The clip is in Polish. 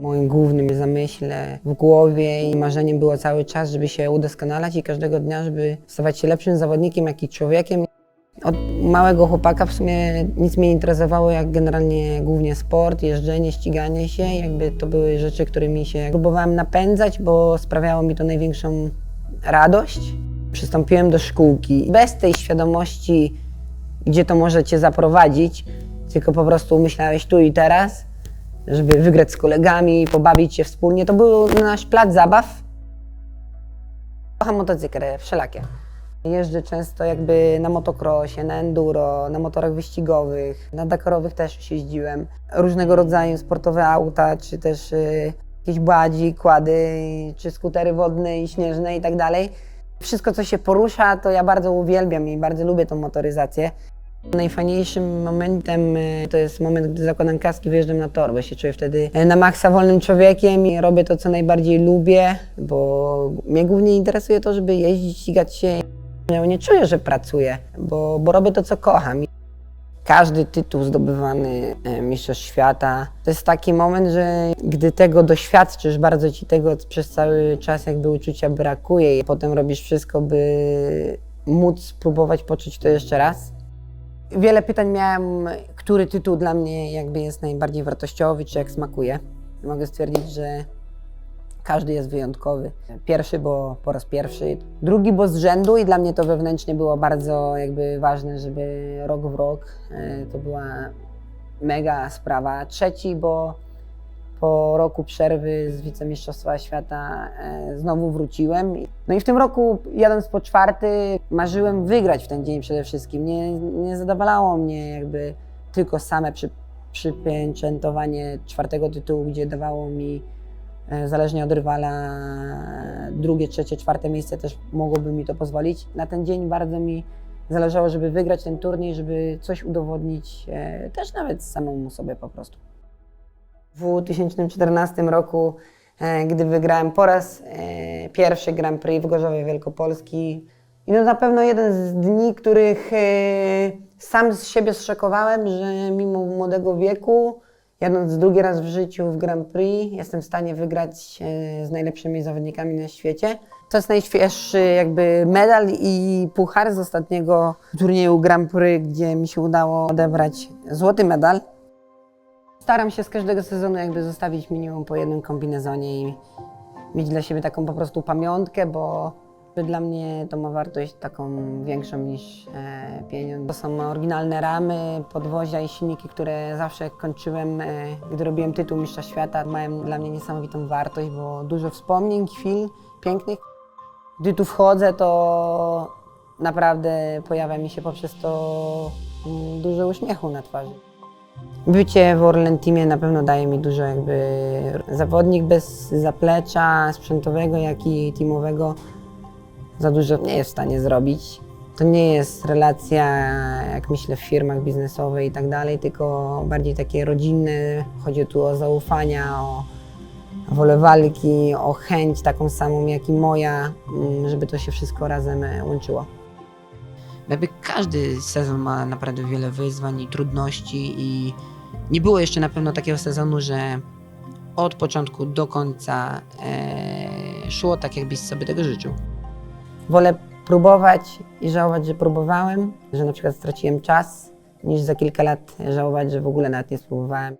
Moim głównym zamyśle w głowie i marzeniem było cały czas, żeby się udoskonalać i każdego dnia, żeby stawać się lepszym zawodnikiem, jak i człowiekiem. Od małego chłopaka w sumie nic mnie nie interesowało, jak generalnie głównie sport, jeżdżenie, ściganie się. Jakby to były rzeczy, którymi się próbowałem napędzać, bo sprawiało mi to największą radość. Przystąpiłem do szkółki bez tej świadomości, gdzie to może cię zaprowadzić, tylko po prostu myślałeś tu i teraz, żeby wygrać z kolegami, pobawić się wspólnie. To był nasz plac zabaw. Kocham motocykle, wszelakie. Jeżdżę często jakby na motocrossie, na enduro, na motorach wyścigowych, na Dakarowych też jeździłem. Różnego rodzaju sportowe auta, czy też y, jakieś bładzi, kłady, czy skutery wodne i śnieżne i tak dalej. Wszystko, co się porusza, to ja bardzo uwielbiam i bardzo lubię tą motoryzację. Najfajniejszym momentem y, to jest moment, gdy zakładam kaski, wyjeżdżam na tor, bo się czuję wtedy y, na maksa wolnym człowiekiem i robię to, co najbardziej lubię, bo mnie głównie interesuje to, żeby jeździć, ścigać się. Ja nie czuję, że pracuję, bo, bo robię to, co kocham. Każdy tytuł zdobywany e, Mistrzostw Świata to jest taki moment, że gdy tego doświadczysz, bardzo ci tego przez cały czas jakby uczucia brakuje i potem robisz wszystko, by móc spróbować poczuć to jeszcze raz. Wiele pytań miałem, który tytuł dla mnie jakby jest najbardziej wartościowy, czy jak smakuje. Mogę stwierdzić, że każdy jest wyjątkowy. Pierwszy, bo po raz pierwszy, drugi, bo z rzędu i dla mnie to wewnętrznie było bardzo jakby ważne, żeby rok w rok e, to była mega sprawa. Trzeci, bo po roku przerwy z wicemistrzostwa świata e, znowu wróciłem. No i w tym roku, jadąc po czwarty, marzyłem wygrać w ten dzień przede wszystkim. Nie, nie zadowalało mnie jakby tylko same przy, przypieczętowanie czwartego tytułu, gdzie dawało mi E, Zależnie od rywala, drugie, trzecie, czwarte miejsce też mogłoby mi to pozwolić. Na ten dzień bardzo mi zależało, żeby wygrać ten turniej, żeby coś udowodnić, e, też nawet samemu sobie po prostu. W 2014 roku, e, gdy wygrałem po raz e, pierwszy Grand Prix w Gorzowie Wielkopolski, i no na pewno jeden z dni, których e, sam z siebie zszokowałem, że mimo młodego wieku, jadąc drugi raz w życiu w Grand Prix, jestem w stanie wygrać z najlepszymi zawodnikami na świecie. To jest najświeższy jakby medal i puchar z ostatniego turnieju Grand Prix, gdzie mi się udało odebrać złoty medal. Staram się z każdego sezonu jakby zostawić minimum po jednym kombinezonie i mieć dla siebie taką po prostu pamiątkę, bo dla mnie to ma wartość taką większą niż e. To są oryginalne ramy, podwozia i silniki, które zawsze kończyłem, e, gdy robiłem tytuł Mistrza Świata, mają dla mnie niesamowitą wartość, bo dużo wspomnień, chwil pięknych. Gdy tu wchodzę, to naprawdę pojawia mi się poprzez to mm, dużo uśmiechu na twarzy. Bycie w Orlen Teamie na pewno daje mi dużo jakby zawodnik bez zaplecza sprzętowego, jak i teamowego za dużo nie jest w stanie zrobić. To nie jest relacja, jak myślę, w firmach biznesowych i tak dalej, tylko bardziej takie rodzinne. Chodzi tu o zaufania, o wolę walki, o chęć taką samą jak i moja, mm, żeby to się wszystko razem e, łączyło. Jakby każdy sezon ma naprawdę wiele wyzwań i trudności i nie było jeszcze na pewno takiego sezonu, że od początku do końca e, szło tak, jakbyś sobie tego życzył. Wolę próbować i żałować, że próbowałem, że na przykład straciłem czas, niż za kilka lat żałować, że w ogóle nawet nie spróbowałem.